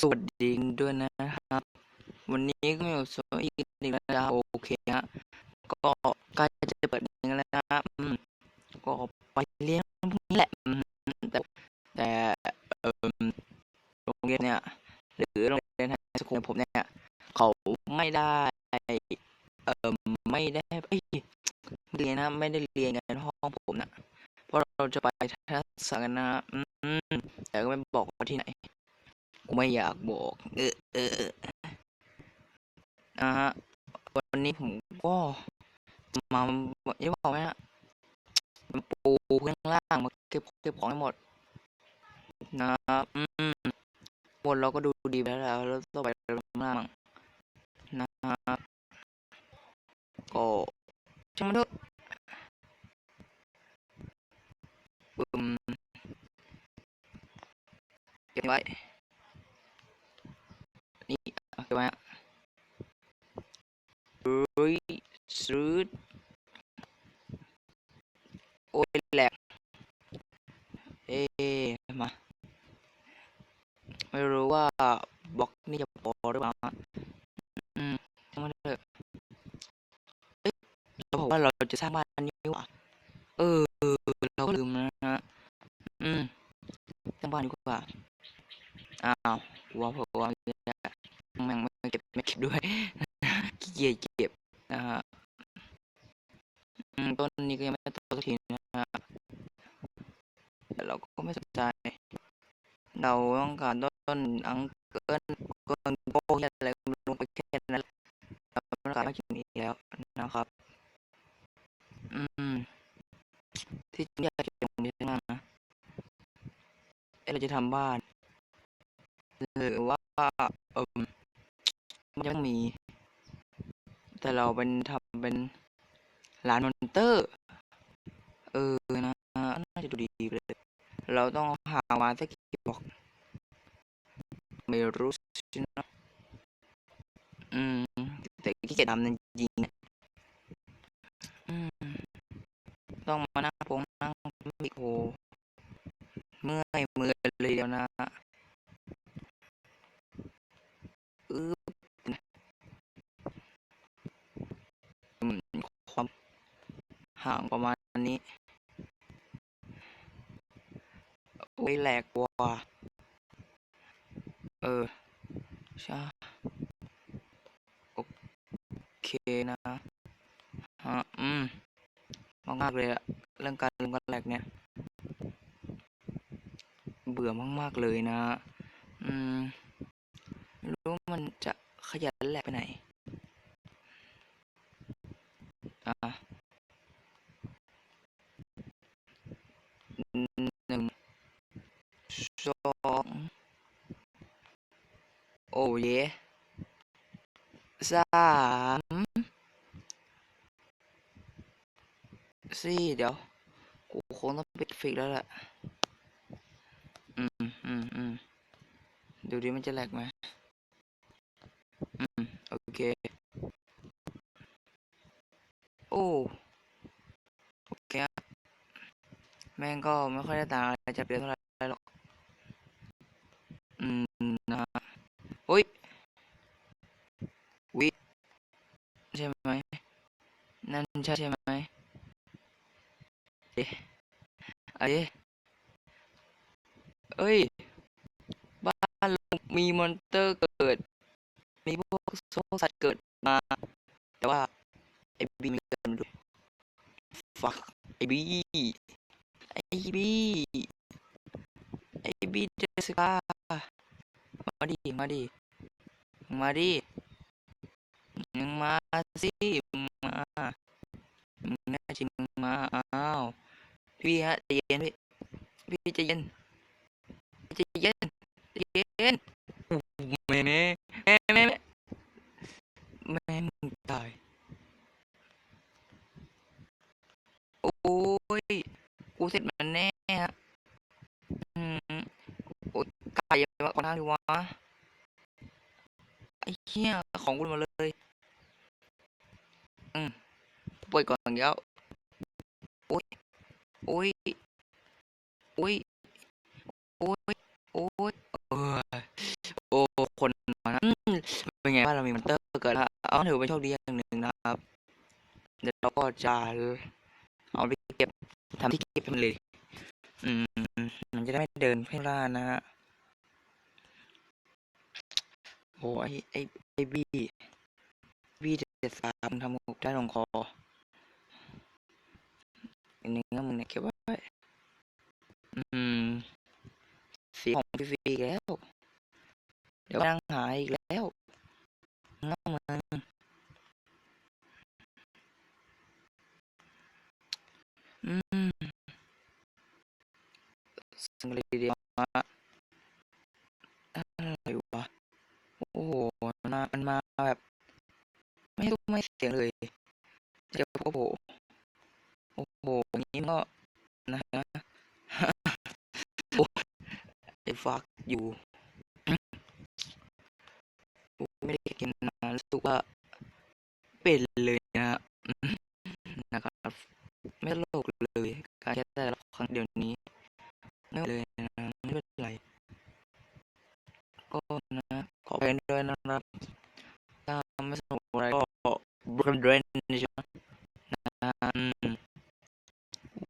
สวัสดีด้วยนะครับ วันนี้ก็มีอยู่สอีกหนึ่งแล้วนะครับโอเคฮะก็ใกล้จะเปิดเรียนกันแล้วนะครับก็ไปเรียนพรุ่งนี้แหละแต่แต่เออโรงเรียนเนี่ยหรือโรงเรียนไฮสคูลผมเนี่ยเขาไม่ได้ เออไม่ได้เอ้ยเรียนนะไม่ได้เรียนกันห้องผมนะเพราะเราจะไปทัศนกันนะแต่ก็ไม่บอกว่าที่ไหน ไม่อยากบอก เออเออนะฮะ วันนี้ผมก็มายังบอกไหมฮะมาปูพื้นข้างล่างมาเก็บเก็บของให้หมด นะครับอืมบนเราก็ดูดีไปแล้วแล้วต่อไปข้างล่างนะครับก็ช่างมันเถอะอืมเก็บไว้ นี่โอเคไหมฮะเฮ้ยซื้อโอ้ยแหลกเอ๊ะมาไม่รู้ว่าบล็อกนี่จะพอหรือเปล่าอืมช่างมันเถอะเอ้ยเราบอกว่าเราจะสร้างบ้านนี้หว่าเออ เราก็ลืมนะฮะ อืมสร้างบ้านดีกว่า อ้าวว่าเพราะว่าแม่งไม่เก็บไม่เก็บด้วย ขี้เกียจเก็บนะฮะอืมต้นนี้ก็ยังไม่โตสักทีนะฮะแต่เราก็ไม่สนใจ เราต้องการต้นอังเกิลเกินโป้อะไรก็ไม่รู้ไปแค่นั้นแหละเราไม่ต้องการมากกว่านี้แล้วนะครับ อืม ที่จริง อยากจะตรงนี้นะเอ๊ะเราจะทำบ้าน หรือว่าเออมันยังมี แต่เราเป็นทำเป็นร้านมอนเตอร์ เออนะน่าจะดูดีเลย เราต้องหามาสักกี่บอก ไม่รู้สินะอืม แต่ขี้เกียจทำจริงๆนะต้องมานั่งพงนั่ง มิโอเมื่อยมือเลยเดียวนะอืออืมความห่างประมาณนี้โอ้ยแหลกกว่า เออ ใช่ โอเคนะฮะ อืม มากๆเลยอะเรื่องการลงกันแหลกเนี่ย เบื่อมากๆ เลยนะอืมไม่รู้ว่ามันจะขยันแหลกไปไหน อะหนึ่งสองโอ้ยสามสี่เดี๋ยว กูคงต้องปิดฟิกแล้วแหละ อืมอืมอืมดูดิมันจะแหลกไหมอืมโอเค โอ้โอเคครับแม่งก็ไม่ค่อยได้ต่างอะไรจากเดือนเท่าไหร่หรอก อืมนะฮะโอ้ยวิใช่ไหม นั่นใช่ใช่ไหมเอ๊ะอะไร อ้ย บ้านมีมอนเตอร์เกิด มีพวกพวกสัตว์เกิดมา แต่ว่า ไอ้บีไม่เกิดมาดูฟักไอ้บีไอ้บีไอ้บีเดสกามาดิมาดิมาดิมึงมาสิมึงมามึงน่าจริมึงมาอ้าวพี่ฮะใจเย็นพี่พี่ใจเย็น ใจเย็นใจเย็นแม่แม่แม่แม่ เดี๋ยวเราก็จะเอาไปเก็บทำที่เก็บมันเลย อืม มันจะได้ไม่เดินเพ่ล่านะฮะโอ้ไอไอไอบี้บี้เจ็ดสามทำหกได้ลงคออีเนื้อมึงเนี่ยเก็บไว้ อืม สีของพีฟีแล้ว เดี๋ยวนั่งหายอีกแล้วน้องมึง งเลยทีเดียวฮะอะไรวะ โอ้โหมามันมาแบบ ไม่รู้ไม่เสียงเลยเจะโอ้โหโอ้โหนี้ก็นะฮะโอ้ยฟักอยู่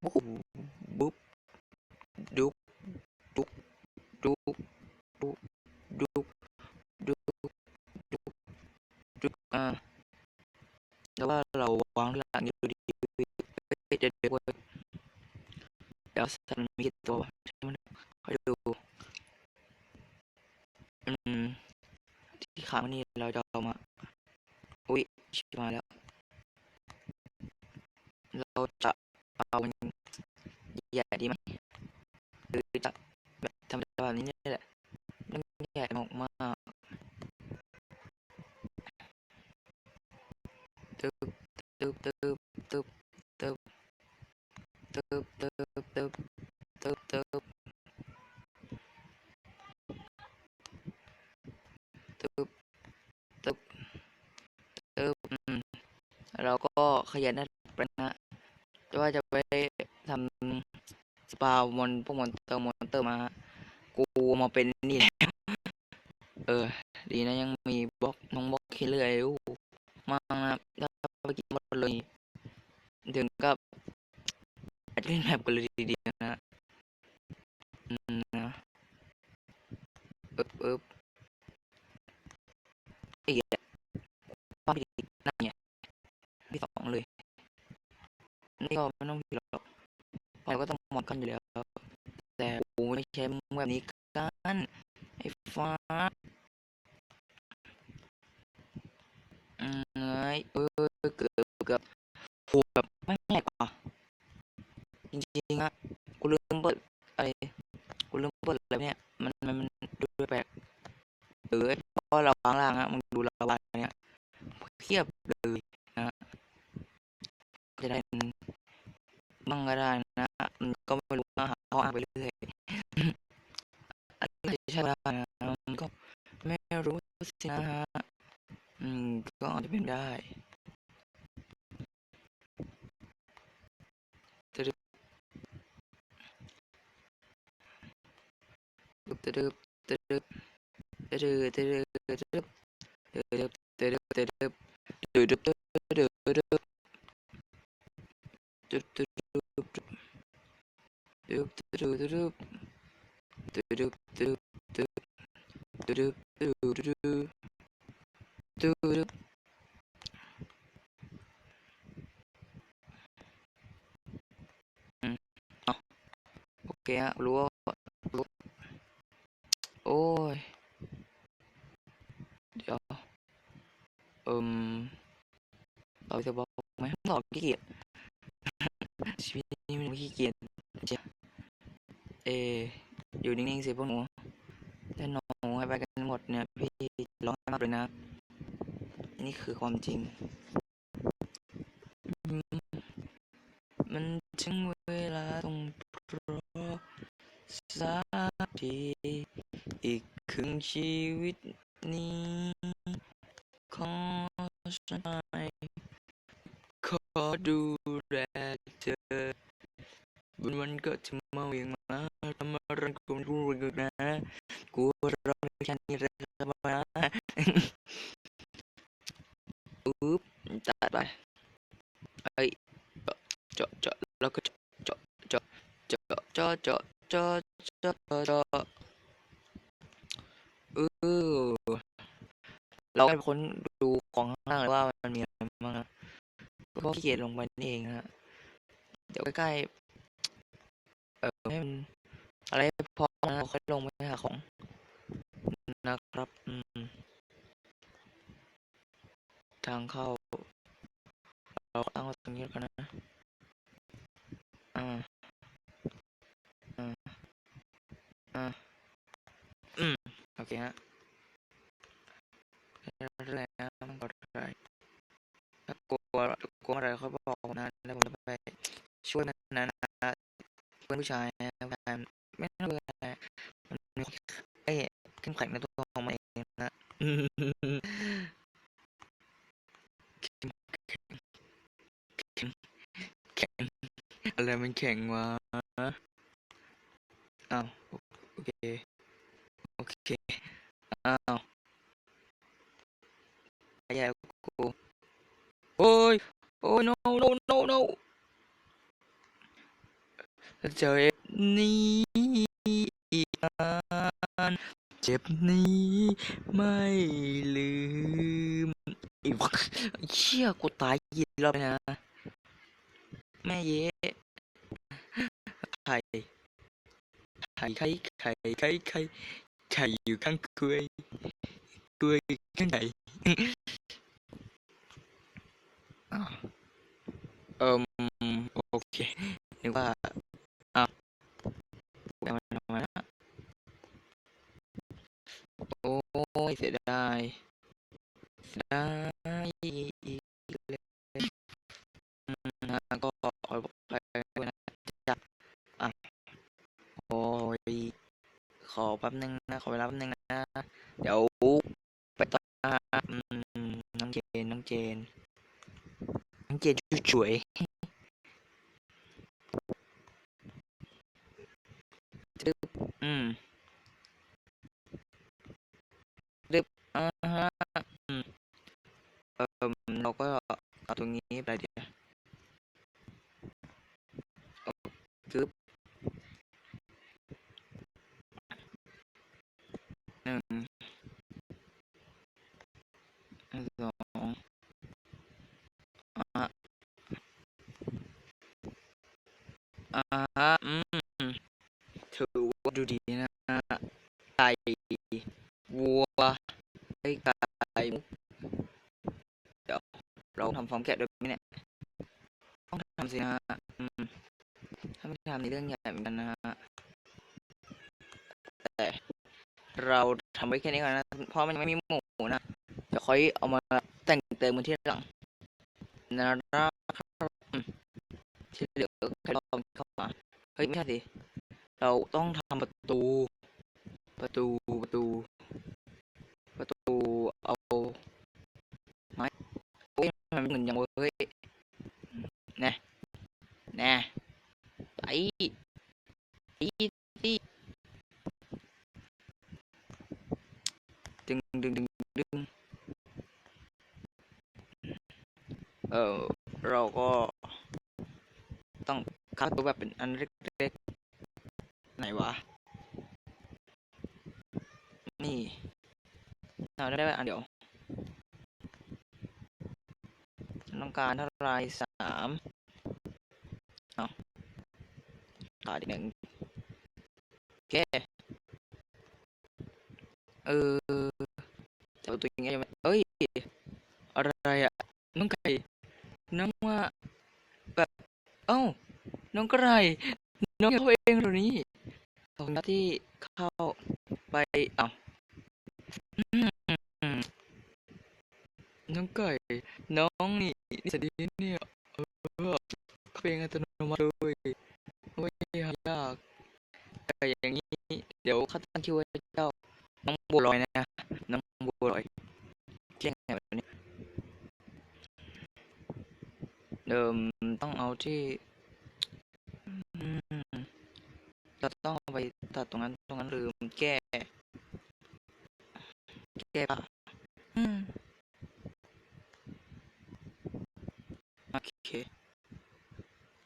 模糊 บตึบตึบตึบตึบตึบตึบตึบเราก็ขยันนะประนะว่าจะไปทำสปาวมอนพวกมอนเตอร์มอนเตอร์มา กูมาเป็นนี่แหละ เลินแบบกันเลยทีเดียวนะนะเอ๊บเอ๊บไอ้เหี้ยป้าพี่นั่นไงพี่สองเลยนี่ก็ไม่ต้องพี่หรอกเราก็ต้องมองกันอยู่แล้ว แต่กูไม่ใช่แบบนี้กันไอ้ฟ้าเอ้ยเออเกือบเกือบผัวแบบไม่แหลก จริงๆครักูลืมเปิดอะไรกูลืมเปิดอะไรเนี่ย มันมันมันดูแปลกเออเพราะเราวางล่างอะมึง ตึ๊บตึ๊บตึ๊บตึ๊บตึ๊บตึ๊บตึ๊บตึ๊บตึ๊บตึ๊บตึ๊บโอเคฮะรู้ว่าโอ้ย เดี๋ยวเอิมเราจะบอกไหมเราขี้เกียจชีวิตนี้มันขี้เกียจจ้ะ เอออยู่นิ่งๆสิพวกหนูถ้าหนูให้ไปกันหมดเนี่ย พี่ร้องมากเลยนะนี่คือความจริงมมันถึงเวลาต้องรอสักทีอีกครึ่งชีวิตนี้ ขอฉันไปขอดูแลเธอบนวันเกิดที่มาเวียงมาทำอะไรก็ไม่รู้เลยนะกูเราไม่แค่นี้เลยนะ อุ๊บตัดไปเอ้ยเจาะเจาะเจาะแล้วก็เจาะเจาะเจาะเจาะเจาะเจาะเจาะเจะเจะเออเราเป็นคนดูของข้างล่างเลยว่ามันมีอะไรบ้างนะก็เพราะขี้เกียจลงไปนี่เองนะฮะเดี๋ยวใกล้ๆเออให้มันอะไรพอนะค่อยลงไปหาของ นะครับอืมทางเข้า เราตั้งไว้ตรงนี้แล้วกันนะ อ่า อ่าอืมโอเคฮะเรื่อยๆนะมันกดอะไรถ้ากลัวกลัวอะไรเขาบอกนะแล้วผมจะไปช่วยมันนะนะเพื่อนผู้ชายนะไม่ต้องเบื่อนะมันมีไอ้เข้มแข็งในตัวของมันเองนะแข็งอะไรมันแข็งวะอ้าวโอเค โอเค อ้าวไอ้ยายกูโอ้ย โอ้ย no no no no เจ็บนี้อีกนานเจ็บนี้ไม่ลืมอีวักเชี่ยกูตายยีรอบเลยนะแม่เย้ไข่ไข่ไข่ไข่ไข่ไข่ไข่อยู่ข้างกล้วยกล้วยข้างไหนอ้าวเอิมโอเคนึกว่า อ้าวแม่มันทำไมนะโอ้ยเสียดายเสียดายอีกเลยนะก็ขอบอกไปด้วยนะจ๊ะอะโอ้ยขอแป๊บนึงนะขอเวลาแป๊บนึงนะเดี๋ยวไปต่อน้องเจนน้องเจนน้องเจนช่วย perdón. ค่อยเอามาแต่งเติมมันที่หลังนะครับที่เหลือแค่ลองเข้ามาเฮ้ยไม่ใช่สิเราต้องทำประตู ประตู ประตู ประตู เอาไม้โอ้ยมันเหมือนอย่างเว้ยแน่แน่ไปไปสิดึงดึงดึงดึงเออเราก็ ต้องคัดตัวแบบเป็นอันเล็กๆไหนวะ นี่เราได้อันเดียว ต้องการเท่าไรสามเอาขาดอีกหนึ่งโอเคเออแต่ว่าตัวยังไงยังไม่เอ้ย อะไรอะน้องไก่ น้องว่าแบบเอ้า น้องไก่น้องเขาเองเหรอนี่ขอบคุณครับที่เข้าไปเอ้าน้องไก่ น้องนี่ นิสัยดีเนี่ยเออเพลงอัตโนมัติเลยไม่หายากแต่อย่างนี้ เดี๋ยวข้าตั้งชื่อไว้เจ้าน้องบัวลอยนะ น้องบัวลอยเรียกไงแบบนี้ เดิมต้องเอาที่อืมเราต้องเอาไปตัดตรงนั้น ตรงนั้นลืมแก้ แก้ปะ อืมโอเค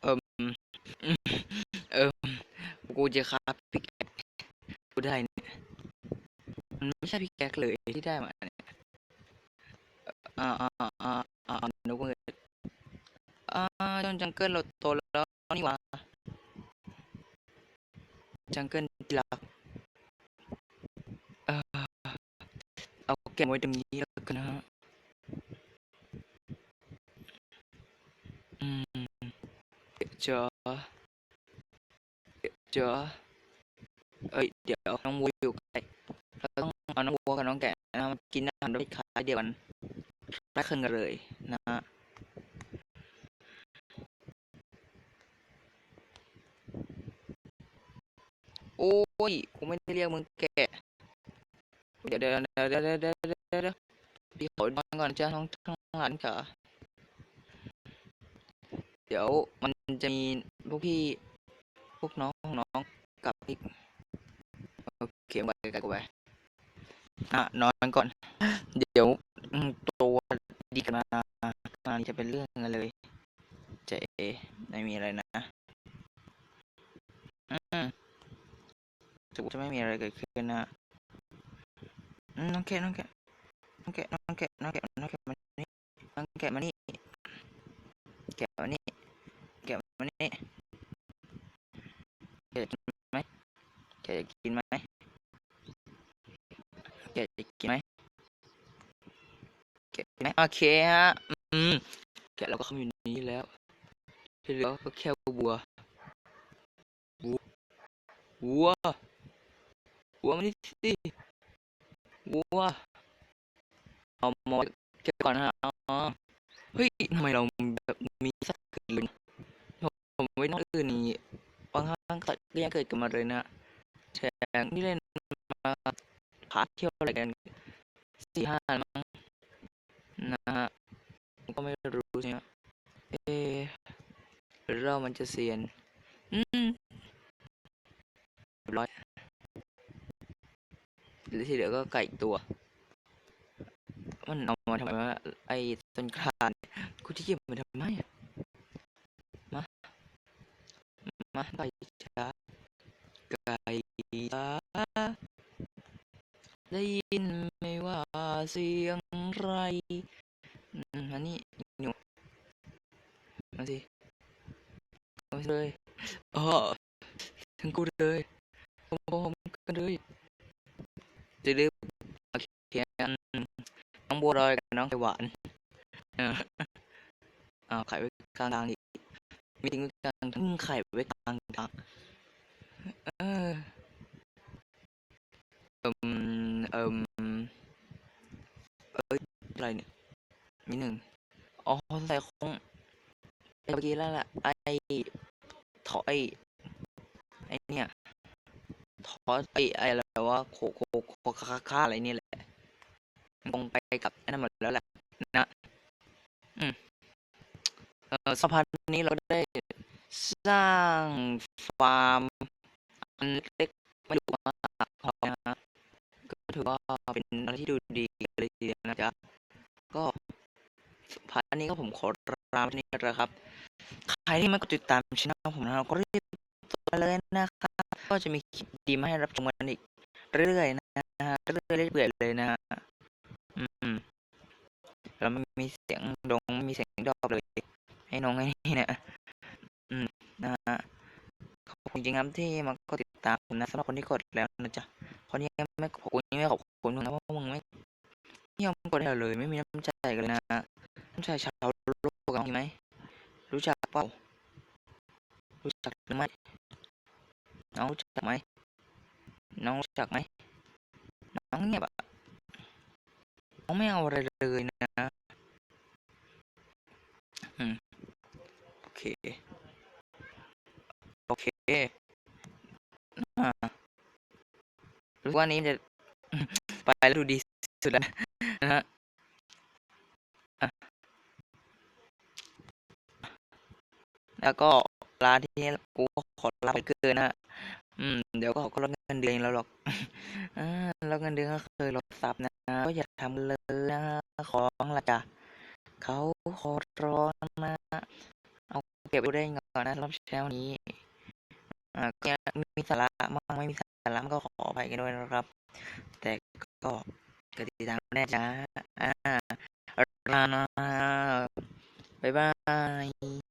เอิมอืมเอิมกูจะครับพิกแอคกูได้เนี่ยมันไม่ใช่พิกแอคเลยที่ได้มาเนี่ย อ่าอ่าอ่าอ่าอ่านึกว่าเงินอ่าจนจังเกิลเราโตแล้วนี่หว่าจังเกิลที่รักเออเอาเก็บไว้ตรงนี้แล้วกันนะฮะอืมเดี๋ยวเจอเดี๋ยวเจอเอ้ยเดี๋ยวน้องวัวอยู่ใกล้เราต้องเอาน้องวัวกับน้องแกะนะมากินอาหารด้วยคล้ายเดียวกัน แรักคืนกันเลยนะฮะโอ้ยกูไม่ได้เรียกมึงแกเดี๋ยวเดี๋ยวเดี๋ยวเดี๋ยวเดี๋ยวเดี๋ยวพี่ขอนอนก่อนจ้าท้องท้องหลานค่ะเดี๋ยวมันจะมีพวกพี่พวกน้องน้องกับพี่โอเคไปกันกูไปอะนอนก่อน เดี๋ยว ตัวดีกันมามานี่จะเป็นเรื่องกันเลยเจะเอไม่มีอะไรนะอืมจะจะไม่มีอะไรเกิดขึ้นนะอืมน้องแกะน้องแกะน้องแกะน้องแกะน้องแกะน้องแกมานี่น้องแกะมานี่แกะมานี่แกะมานี่แกะจะกินไหมแกะจะกินไหมแกจะกินไหม แกะไหมโอเคฮะ อืมแกะเราก็เข้าอยู่นี้แล้วที่เหลือก็แค่วัววัววัววัวมานี่สิวัวเอามาไว้แกะก่อนฮะอ๋อเฮ้ยทำไมเราแบบมีสักเกิดเลยผมไว้นอกอื่นนี่บางครั้งก็ยังเกิดกันมาเลยนะแชงนี่เล่นมาพาร์ทเที่ยวอะไรกันสี่ห้า นะฮะผมก็ไม่รู้สิฮะเอะหรือเรามันจะเซียน อืมเรียบร้อยหรือที่เหลือก็ไก่อีกตัว มันเอามาทำไมวะไอ้ต้นครานเนี่ยกูที่เก็บมาทำไมอะมา มาไก่จ้าไก่จ้า ได้ยินไหมว่าเสียงไรอืมอันนี้หนูมาสิเอาเลยอ๋อทั้งกูเลยพร้อมกันเลยจะลืมโอเคอันน้องบัวลอยกับน้องไข่หวานเออเอาไข่ไว้กลางทางอีกมีทิ้งไว้กลางทั้งไข่ไว้กลางทางเออเอิม เอิมเอ้ยอะไรเนี่ย มีหนึ่งอ๋อใส่คงไอ้เมื่อกี้แล้วแหละไอ้ถอไอ้ไอ้เนี่ยถอไอ้ไอ้อะไรวะโคโคโคคาคาอะไรนี่แหละคงไปกับไอ้นั่นหมดแล้วแหละนะอืมเออสะพานนี้เราได้สร้างฟาร์มอันเล็กไม่รู้ว่าพอนะ ถือว่าเป็นอะไรที่ดูดีเลยทีเดียวนะจ๊ะก็พาร์ทนี้ก็ผมขอลาไปนี้นะครับ ใครที่ไม่กดติดตามช่องผมนะครับก็รีบตัวเลยนะครับ ก็จะมีคลิปดีมาให้รับชมกันอีกเรื่อยๆนะฮะเรื่อยๆเรื่อยๆเลยนะฮะอืมแล้วไม่มีเสียงดงไม่มีเสียงดอกเลยให้น้องไอ้นี่นะอืมนะฮะขอบคุณจริงครับที่มากดติดตามผมนะสำหรับคนที่กดแล้วนะจ๊ะ คนนี้ไม่ขอบคุณไม่ขอบคุณมึงนะเพราะมึงไม่ยอมกดให้เราเลย ไม่มีน้ำใจกันเลยนะน้ำใจชาวโลกกันมีไหมรู้จักเปล่ารู้จักหรือไม่น้องรู้จักไหมน้องรู้จักไหม น้องเงียบอะน้องไม่เอาอะไรเลยนะอืมโอเค โอเคอ่ารู้ ว่านี้จะไปแล้วดูดีสุดแล้วนะฮะแล้วก็ร้านที่นี้กูก็ขอลาไปเกินนะอืม เดี๋ยวก็ขาก็ลดเงินเดือนแล้วหรอกอ่าลดเงินเดือนก็เคยลดซับนะ ก็อย่าทำเลยนะของละจ้ะเขาขอร้องนะเอาเก็บไว้ได้ก่อนนะรับเช้านี้ อ่าก็มีสาระมากไม่มีสาระก็ขออภัยกันด้วยนะครับ แต่ก็กติดตามแน่จ้าอ่าลาบ๊ายบาย